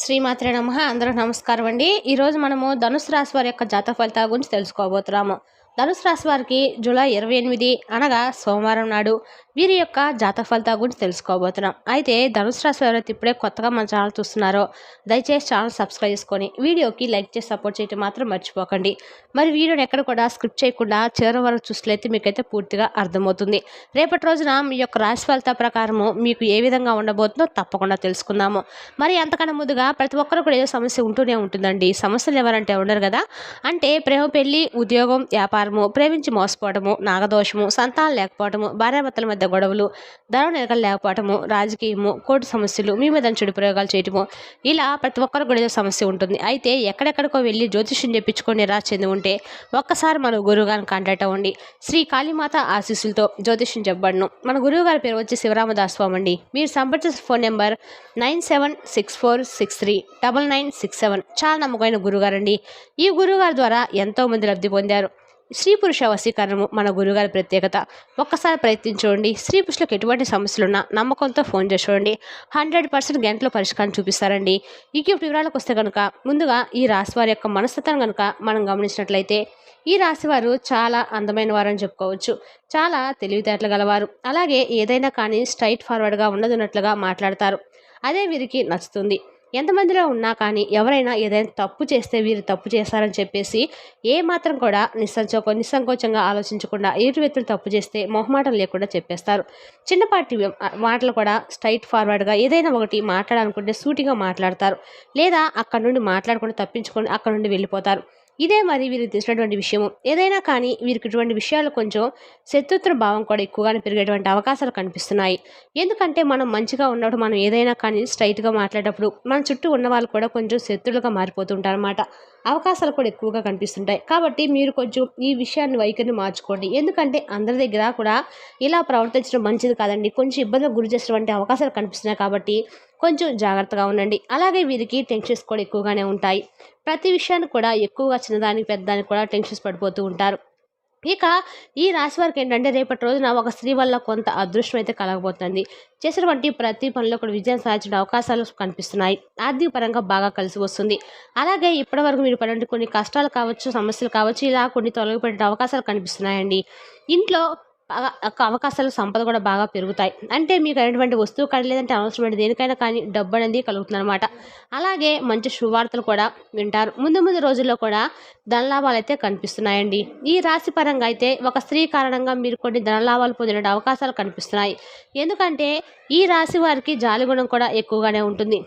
శ్రీమాత్రే నమ. అందరూ నమస్కారం అండి ఈరోజు మనము ధనుసు రాశి వారి యొక్క జాతక ఫలితాల గురించి తెలుసుకోబోతున్నాము. ధనుసు రాశి వారికి జూలై ఇరవై ఎనిమిది అనగా సోమవారం నాడు వీరి యొక్క జాతక ఫలితాల గురించి తెలుసుకోబోతున్నాం. అయితే ధనుసు రాశి ఎవరైతే ఇప్పుడే కొత్తగా మన ఛానల్ చూస్తున్నారో దయచేసి ఛానల్ సబ్స్క్రైబ్ చేసుకొని వీడియోకి లైక్ చేసి సపోర్ట్ చేయటం మాత్రం మర్చిపోకండి. మరి వీడియోని ఎక్కడ కూడా స్క్రిప్ట్ చేయకుండా చివరి వరకు చూసినట్లయితే మీకైతే పూర్తిగా అర్థమవుతుంది. రేపటి రోజున మీ యొక్క రాశి ఫలితాల ప్రకారము మీకు ఏ విధంగా ఉండబోతుందో తప్పకుండా తెలుసుకుందాము. మరి అంతకన్నా ముందుగా ప్రతి ఒక్కరు కూడా ఏదో సమస్య ఉంటూనే ఉంటుందండి. సమస్యలు ఎవరంటే ఉండరు కదా. అంటే ప్రేమ పెళ్ళి ఉద్యోగం వ్యాపారం వ్యభిచారము ప్రేమించి మోసపోవడము నాగదోషము సంతానం లేకపోవడము భార్యాభర్తల మధ్య గొడవలు ధనం నిలకలు లేకపోవటము రాజకీయము కోర్టు సమస్యలు మీ మీద చెడు ప్రయోగాలు చేయటము ఇలా ప్రతి ఒక్కరు కూడా ఏదో సమస్య ఉంటుంది. అయితే ఎక్కడెక్కడికో వెళ్ళి జ్యోతిష్యం చెప్పించుకొని నిరాశ చెంది ఉంటే ఒక్కసారి మన గురువుగారిని కాంటాక్ట్ అవ్వండి. శ్రీ కాళీమాత ఆశీస్సులతో జ్యోతిష్యం చెప్పబడను. మన గురువు గారి పేరు వచ్చి శివరామదాస్ స్వామి అండి మీరు సంప్రదించిన phone number nine seven six four six three double nine six seven. చాలా నమ్మకమైన గురుగారండి ఈ గురువుగారి ద్వారా ఎంతోమంది లబ్ధి పొందారు. స్త్రీ పురుష వశీకరణము మన గురుగారి ప్రత్యేకత. ఒక్కసారి ప్రయత్నించండి స్త్రీ పురుషులకు ఎటువంటి సమస్యలున్నా నమ్మకంతో ఫోన్ చేసి చూడండి. హండ్రెడ్ పర్సెంట్ గంటలో పరిష్కారం చూపిస్తారండి. ఇక వివరాలకు వస్తే కనుక ముందుగా ఈ రాశి వారి యొక్క మనస్తత్వం కనుక మనం గమనించినట్లయితే ఈ రాశివారు చాలా అందమైన వారు అని చెప్పుకోవచ్చు. చాలా తెలివితేటలు గలవారు. అలాగే ఏదైనా కానీ స్ట్రైట్ ఫార్వర్డ్గా ఉన్నదిన్నట్లుగా మాట్లాడతారు. అదే వీరికి నచ్చుతుంది. ఎంతమందిలో ఉన్నా కానీ ఎవరైనా ఏదైనా తప్పు చేస్తే వీరు తప్పు చేస్తారని చెప్పేసి ఏ మాత్రం కూడా నిస్సంచో నిస్సంకోచంగా ఆలోచించకుండా ఎదుటి వ్యక్తులు తప్పు చేస్తే మొహమాటం లేకుండా చెప్పేస్తారు. చిన్నపాటి మాటలు కూడా స్ట్రైట్ ఫార్వర్డ్గా ఏదైనా ఒకటి మాట్లాడాలనుకుంటే సూటిగా మాట్లాడతారు. లేదా అక్కడ నుండి మాట్లాడకుండా తప్పించుకొని అక్కడ నుండి వెళ్ళిపోతారు. ఇదే మరి వీరికి తెలిసినటువంటి విషయము. ఏదైనా కానీ వీరికి ఇటువంటి విషయాలు కొంచెం శత్రుత్వ భావం కూడా ఎక్కువగానే పెరిగేటువంటి అవకాశాలు కనిపిస్తున్నాయి. ఎందుకంటే మనం మంచిగా ఉన్నప్పుడు మనం ఏదైనా కానీ స్ట్రైట్గా మాట్లాడేటప్పుడు మన చుట్టూ ఉన్న వాళ్ళు కూడా కొంచెం శత్రులుగా మారిపోతుంటారు అనమాట అవకాశాలు కూడా ఎక్కువగా కనిపిస్తుంటాయి. కాబట్టి మీరు కొంచెం ఈ విషయాన్ని వైఖరిని మార్చుకోండి. ఎందుకంటే అందరి దగ్గర కూడా ఇలా ప్రవర్తించడం మంచిది కాదండి. కొంచెం ఇబ్బందులకు గురి చేసినటువంటి అవకాశాలు కనిపిస్తున్నాయి కాబట్టి కొంచెం జాగ్రత్తగా ఉండండి. అలాగే వీరికి టెన్షన్స్ కూడా ఎక్కువగానే ఉంటాయి. ప్రతి విషయాన్ని కూడా ఎక్కువగా చిన్నదానికి పెద్దదానికి కూడా టెన్షన్స్ పడిపోతూ ఉంటారు. ఇక ఈ రాశి వారికి ఏంటంటే రేపటి రోజున ఒక స్త్రీ వల్ల కొంత అదృష్టం అయితే కలగబోతుంది. చేసినటువంటి ప్రతి పనిలో కూడా విజయం సాధించిన అవకాశాలు కనిపిస్తున్నాయి. ఆర్థిక పరంగా బాగా కలిసి వస్తుంది. అలాగే ఇప్పటివరకు మీరు పడిన కొన్ని కష్టాలు కావచ్చు సమస్యలు కావచ్చు ఇలా కొన్ని తొలగిపెట్టే అవకాశాలు కనిపిస్తున్నాయండి. ఇంట్లో అవకాశాలు సంపద కూడా బాగా పెరుగుతాయి. అంటే మీకు అయినటువంటి వస్తువు కానీ లేదంటే అవసరమైన దేనికైనా కానీ డబ్బు అనేది కలుగుతుంది అనమాట అలాగే మంచి శుభవార్తలు కూడా వింటారు. ముందు ముందు రోజుల్లో కూడా ధనలాభాలు అయితే కనిపిస్తున్నాయండి. ఈ రాశి పరంగా అయితే ఒక స్త్రీ కారణంగా మీరు కొన్ని ధనలాభాలు పొందిన అవకాశాలు కనిపిస్తున్నాయి. ఎందుకంటే ఈ రాశి వారికి జాలిగుణం కూడా ఎక్కువగానే ఉంటుంది.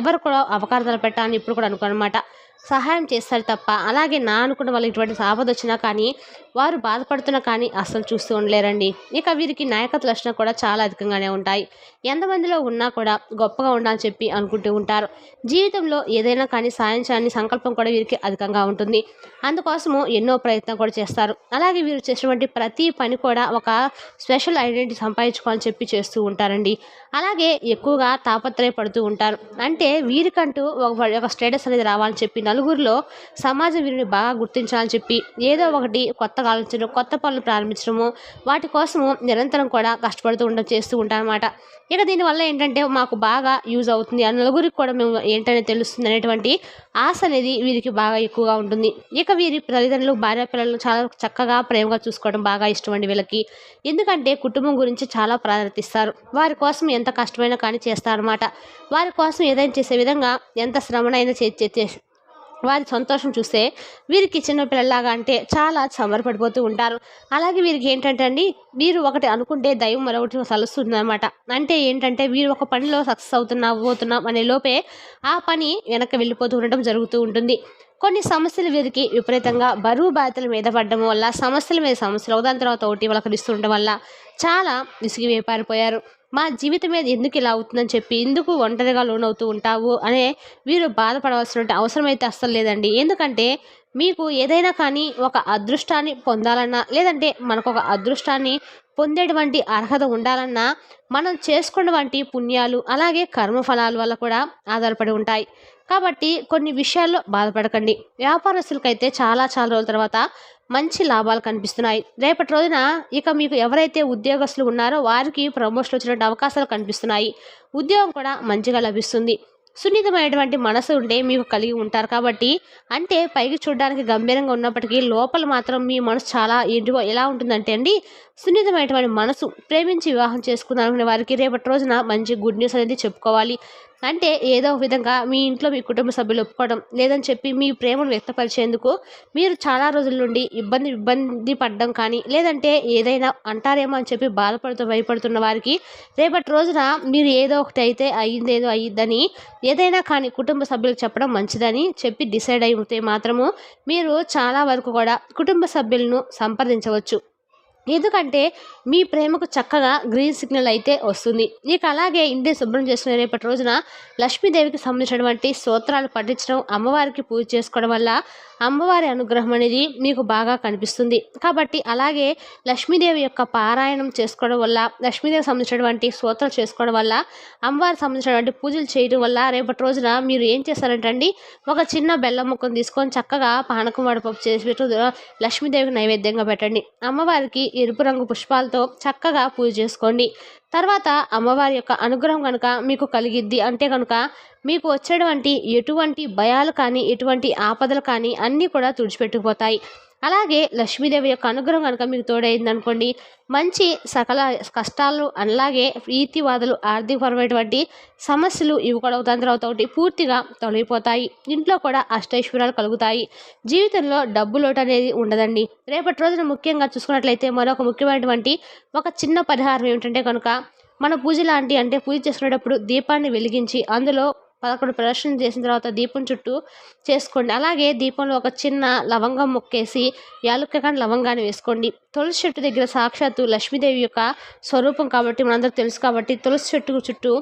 ఎవరు కూడా అవకాశాలు పెట్టాలని ఇప్పుడు కూడా అనుకోనమాట సహాయం చేస్తారు తప్ప అలాగే నా అనుకున్న వాళ్ళకి ఇటువంటి ఆపద వచ్చినా కానీ వారు బాధపడుతున్నా కానీ అస్సలు చూస్తూ ఉండలేరండి. ఇక వీరికి నాయకత్వ లక్షణం కూడా చాలా అధికంగానే ఉంటాయి. ఎంతమందిలో ఉన్నా కూడా గొప్పగా ఉండాలని చెప్పి అనుకుంటూ ఉంటారు. జీవితంలో ఏదైనా కానీ సాధించాలని సంకల్పం కూడా వీరికి అధికంగా ఉంటుంది. అందుకోసము ఎన్నో ప్రయత్నం కూడా చేస్తారు. అలాగే వీరు చేసినటువంటి ప్రతి పని కూడా ఒక స్పెషల్ ఐడెంటిటీ సంపాదించుకోవాలని చెప్పి చేస్తూ ఉంటారండి. అలాగే ఎక్కువగా తాపత్రయపడుతూ ఉంటారు. అంటే వీరికంటూ ఒక ఒక స్టేటస్ అనేది రావాలని చెప్పి నలుగురిలో సమాజం వీరిని బాగా గుర్తించాలని చెప్పి ఏదో ఒకటి కొత్తగా ఆలోచించడం కొత్త పనులు ప్రారంభించడము వాటి కోసము నిరంతరం కూడా కష్టపడుతూ ఉండడం చేస్తూ ఉంటానమాట ఇక దీనివల్ల ఏంటంటే మాకు బాగా యూజ్ అవుతుంది. ఆ నలుగురికి కూడా మేము ఏంటనే తెలుస్తుంది అనేటువంటి ఆశ అనేది వీరికి బాగా ఎక్కువగా ఉంటుంది. ఇక వీరి తల్లిదండ్రులు భార్య పిల్లలు చాలా చక్కగా ప్రేమగా చూసుకోవడం బాగా ఇష్టం అండి వీళ్ళకి. ఎందుకంటే కుటుంబం గురించి చాలా ప్రాధాన్యత ఇస్తారు వారి కోసం ఎంత కష్టమైనా కానీ చేస్తారన్నమాట. వారి కోసం ఏదైనా చేసే విధంగా ఎంత శ్రమనైనా చే చే- వారి సంతోషం చూస్తే వీరికి చిన్నపిల్లలాగా అంటే చాలా సంబరపడిపోతూ ఉంటారు. అలాగే వీరికి ఏంటంటే అండి వీరు ఒకటి అనుకుంటే దైవం మరొకటి సలుస్తుంది అనమాట అంటే ఏంటంటే వీరు ఒక పనిలో సక్సెస్ అవుతున్నా పోతున్నాం అనే లోపే ఆ పని వెనక్కి వెళ్ళిపోతూ ఉండటం జరుగుతూ ఉంటుంది. కొన్ని సమస్యలు వీరికి విపరీతంగా బరువు బాధ్యతల మీద పడడం వల్ల సమస్యల మీద సమస్యలు దాని తర్వాత ఒకటి వాళ్ళకి ఉండడం వల్ల చాలా విసిగి వేపారిపోయారు మా జీవితం మీద ఎందుకు ఇలా అవుతుందని చెప్పి ఎందుకు ఒంటరిగా లోనవుతూ ఉంటావు అనే వీరు బాధపడవలసిన అవసరం అయితే అస్సలు లేదండి. ఎందుకంటే మీకు ఏదైనా కానీ ఒక అదృష్టాన్ని పొందాలన్నా లేదంటే మనకు ఒక అదృష్టాన్ని పొందేటువంటి అర్హత ఉండాలన్నా మనం చేసుకున్నటువంటి పుణ్యాలు అలాగే కర్మఫలాల వల్ల కూడా ఆధారపడి ఉంటాయి. కాబట్టి కొన్ని విషయాల్లో బాధపడకండి. వ్యాపారస్తులకైతే చాలా చాలా రోజుల తర్వాత మంచి లాభాలు కనిపిస్తున్నాయి. రేపటి రోజున ఇక మీకు ఎవరైతే ఉద్యోగస్తులు ఉన్నారో వారికి ప్రమోషన్ వచ్చినటువంటి అవకాశాలు కనిపిస్తున్నాయి. ఉద్యోగం కూడా మంచిగా లభిస్తుంది. సున్నితమైనటువంటి మనసు ఉంటే మీకు కలిగి ఉంటారు కాబట్టి అంటే పైకి చూడడానికి గంభీరంగా ఉన్నప్పటికీ లోపల మాత్రం మీ మనసు చాలా ఏంటివో ఎలా ఉంటుందంటే అండి సున్నితమైనటువంటి మనసు ప్రేమించి వివాహం చేసుకున్నారనుకునే వారికి రేపటి రోజున మంచి గుడ్ న్యూస్ అనేది చెప్పుకోవాలి. అంటే ఏదో ఒక విధంగా మీ ఇంట్లో మీ కుటుంబ సభ్యులు ఒప్పుకోవడం లేదని చెప్పి మీ ప్రేమను వ్యక్తపరిచేందుకు మీరు చాలా రోజుల నుండి ఇబ్బంది ఇబ్బంది పడడం కానీ లేదంటే ఏదైనా అంటారేమో అని చెప్పి బాధపడుతూ భయపడుతున్న వారికి రేపటి రోజున మీరు ఏదో ఒకటి అయితే అయ్యిందేదో అయ్యిద్దని ఏదైనా కానీ కుటుంబ సభ్యులకు చెప్పడం మంచిదని చెప్పి డిసైడ్ అయితే మాత్రము మీరు చాలా వరకు కూడా కుటుంబ సభ్యులను సంప్రదించవచ్చు. ఎందుకంటే మీ ప్రేమకు చక్కగా గ్రీన్ సిగ్నల్ అయితే వస్తుంది. ఇక అలాగే ఇంటి శుభ్రం చేసుకునే రేపటి రోజున లక్ష్మీదేవికి సంబంధించినటువంటి స్తోత్రాలు పఠించడం అమ్మవారికి పూజ చేసుకోవడం వల్ల అమ్మవారి అనుగ్రహం అనేది మీకు బాగా కనిపిస్తుంది. కాబట్టి అలాగే లక్ష్మీదేవి యొక్క పారాయణం చేసుకోవడం వల్ల లక్ష్మీదేవి సంబంధించినటువంటి స్తోత్రాలు చేసుకోవడం వల్ల అమ్మవారికి సంబంధించినటువంటి పూజలు చేయడం వల్ల రేపటి రోజున మీరు ఏం చేస్తారంటే అండి ఒక చిన్న బెల్లం ముక్కను తీసుకొని చక్కగా పానకం వడపప్పు చేసి పెట్టు లక్ష్మీదేవికి నైవేద్యంగా పెట్టండి. అమ్మవారికి ఎరుపు రంగు పుష్పాలతో చక్కగా పూజ చేసుకోండి. తర్వాత అమ్మవారి యొక్క అనుగ్రహం కనుక మీకు కలిగిద్ది అంటే కనుక మీకు వచ్చేటువంటి ఎటువంటి భయాలు కానీ ఎటువంటి ఆపదలు కానీ అన్నీ కూడా తుడిచిపెట్టుకుపోతాయి. అలాగే లక్ష్మీదేవి యొక్క అనుగ్రహం కనుక మీకు తోడైంది అనుకోండి మంచి సకల కష్టాలు అలాగే ప్రీతివాదులు ఆర్థికపరమైనటువంటి సమస్యలు ఇవి కూడా దాని పూర్తిగా తొలగిపోతాయి ఇంట్లో కూడా అష్టైశ్వర్యాలు కలుగుతాయి జీవితంలో డబ్బు లోటు అనేది ఉండదండి. రేపటి రోజున ముఖ్యంగా చూసుకున్నట్లయితే మరొక ముఖ్యమైనటువంటి ఒక చిన్న పరిహారం ఏమిటంటే కనుక మన పూజ లాంటి అంటే పూజ చేసుకునేటప్పుడు దీపాన్ని వెలిగించి అందులో పదకొండు ప్రదర్శన చేసిన తర్వాత దీపం చుట్టూ చేసుకోండి. అలాగే దీపంలో ఒక చిన్న లవంగం ముక్కేసి యాలుక్క కానీ లవంగాన్ని వేసుకోండి. తులసి చెట్టు దగ్గర సాక్షాత్తు లక్ష్మీదేవి యొక్క స్వరూపం కాబట్టి మనందరూ తెలుసు కాబట్టి తులసి చెట్టు చుట్టూ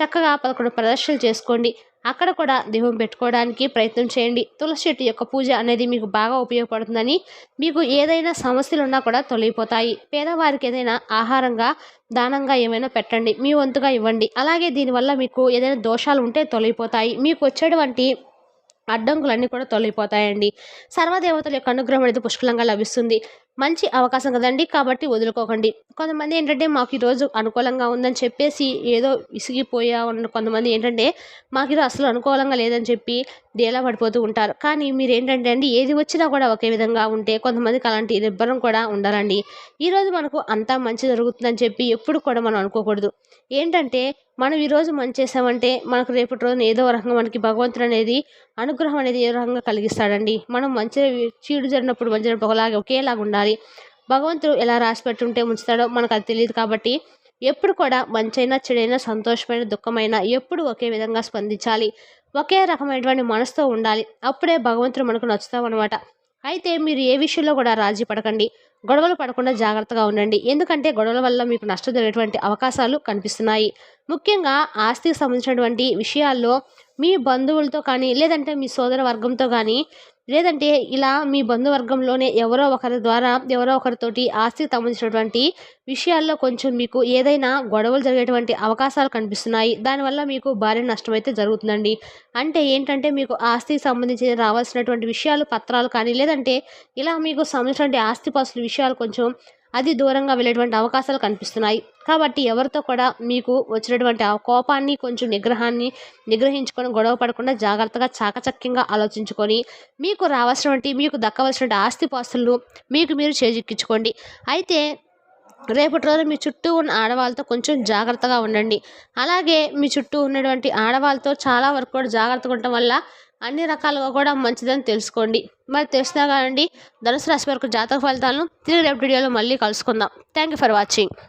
చక్కగా పదకొండు ప్రదర్శనలు చేసుకోండి. అక్కడ కూడా దీపం పెట్టుకోవడానికి ప్రయత్నం చేయండి. తులసి చెట్టు యొక్క పూజ అనేది మీకు బాగా ఉపయోగపడుతుందని మీకు ఏదైనా సమస్యలు ఉన్నా కూడా తొలగిపోతాయి. పేదవారికి ఏదైనా ఆహారంగా దానంగా ఏమైనా పెట్టండి. మీ వంతుగా ఇవ్వండి. అలాగే దీనివల్ల మీకు ఏదైనా దోషాలు ఉంటే తొలగిపోతాయి. మీకు వచ్చేటువంటి అడ్డంకులన్నీ కూడా తొలగిపోతాయండి. సర్వదేవతల యొక్క అనుగ్రహం అనేది పుష్కలంగా లభిస్తుంది. మంచి అవకాశం కదండి కాబట్టి వదులుకోకండి. కొంతమంది ఏంటంటే మాకు ఈరోజు అనుకూలంగా ఉందని చెప్పేసి ఏదో విసిగిపోయా ఉన్న కొంతమంది ఏంటంటే మాకు ఈరోజు అసలు అనుకూలంగా లేదని చెప్పి డేలా పడిపోతూ ఉంటారు. కానీ మీరు ఏంటంటే అండి ఏది వచ్చినా కూడా ఒకే విధంగా ఉంటే కొంతమందికి అలాంటి నిబ్బరం కూడా ఉండాలండి. ఈరోజు మనకు అంతా మంచి జరుగుతుందని చెప్పి ఎప్పుడు కూడా మనం అనుకోకూడదు. ఏంటంటే మనం ఈరోజు మంచి చేసామంటే మనకు రేపటి రోజున ఏదో రకంగా మనకి భగవంతుడు అనేది అనుగ్రహం అనేది ఏ రకంగా కలిగిస్తాడండి. మనం మంచి చీడు జరిగినప్పుడు మంచి ఒకలాగా ఒకేలాగా ఉండాలి. భగవంతుడు ఎలా రాసి పెట్టుంటే ఉంచుతాడో మనకు అది తెలియదు కాబట్టి ఎప్పుడు కూడా మంచైనా చెడైనా సంతోషమైన దుఃఖమైన ఎప్పుడు ఒకే విధంగా స్పందించాలి. ఒకే రకమైనటువంటి మనసుతో ఉండాలి. అప్పుడే భగవంతుడు మనకు నచ్చుతామన్నమాట. అయితే మీరు ఏ విషయంలో కూడా రాజీ పడకండి. గొడవలు పడకుండా జాగ్రత్తగా ఉండండి. ఎందుకంటే గొడవల వల్ల మీకు నష్టం జరిగేటువంటి అవకాశాలు కనిపిస్తున్నాయి. ముఖ్యంగా ఆస్తికి సంబంధించినటువంటి విషయాల్లో మీ బంధువులతో కానీ లేదంటే మీ సోదర వర్గంతో కానీ లేదంటే ఇలా మీ బంధువర్గంలోనే ఎవరో ఒకరి ద్వారా ఎవరో ఒకరితోటి ఆస్తికి సంబంధించినటువంటి విషయాల్లో కొంచెం మీకు ఏదైనా గొడవలు జరిగేటువంటి అవకాశాలు కనిపిస్తున్నాయి. దానివల్ల మీకు భారీ నష్టం అయితే జరుగుతుందండి. అంటే ఏంటంటే మీకు ఆస్తికి సంబంధించి రావాల్సినటువంటి విషయాలు పత్రాలు కానీ లేదంటే ఇలా మీకు సంబంధించినటువంటి ఆస్తి పసులు విషయాలు కొంచెం అది దూరంగా వెళ్ళేటువంటి అవకాశాలు కనిపిస్తున్నాయి. కాబట్టి ఎవరితో కూడా మీకు వచ్చినటువంటి కోపాన్ని కొంచెం నిగ్రహాన్ని నిగ్రహించుకొని గొడవ పడకుండా జాగ్రత్తగా చాకచక్యంగా ఆలోచించుకొని మీకు రావాల్సినటువంటి మీకు దక్కవలసినటువంటి ఆస్తిపాస్తులను మీకు మీరు చేజిక్కించుకోండి. అయితే రేపటి రోజు మీ చుట్టూ ఉన్న ఆడవాళ్ళతో కొంచెం జాగ్రత్తగా ఉండండి. అలాగే మీ చుట్టూ ఉన్నటువంటి ఆడవాళ్ళతో చాలా వరకు కూడా జాగ్రత్తగా ఉండటం వల్ల అన్ని రకాలుగా కూడా మంచిదని తెలుసుకోండి. మరి తెలిసినా కానండి ధనుసు రాశి వరకు జాతక ఫలితాలను తిరిగి రేపు వీడియోలో మళ్ళీ కలుసుకుందాం. Thank you for watching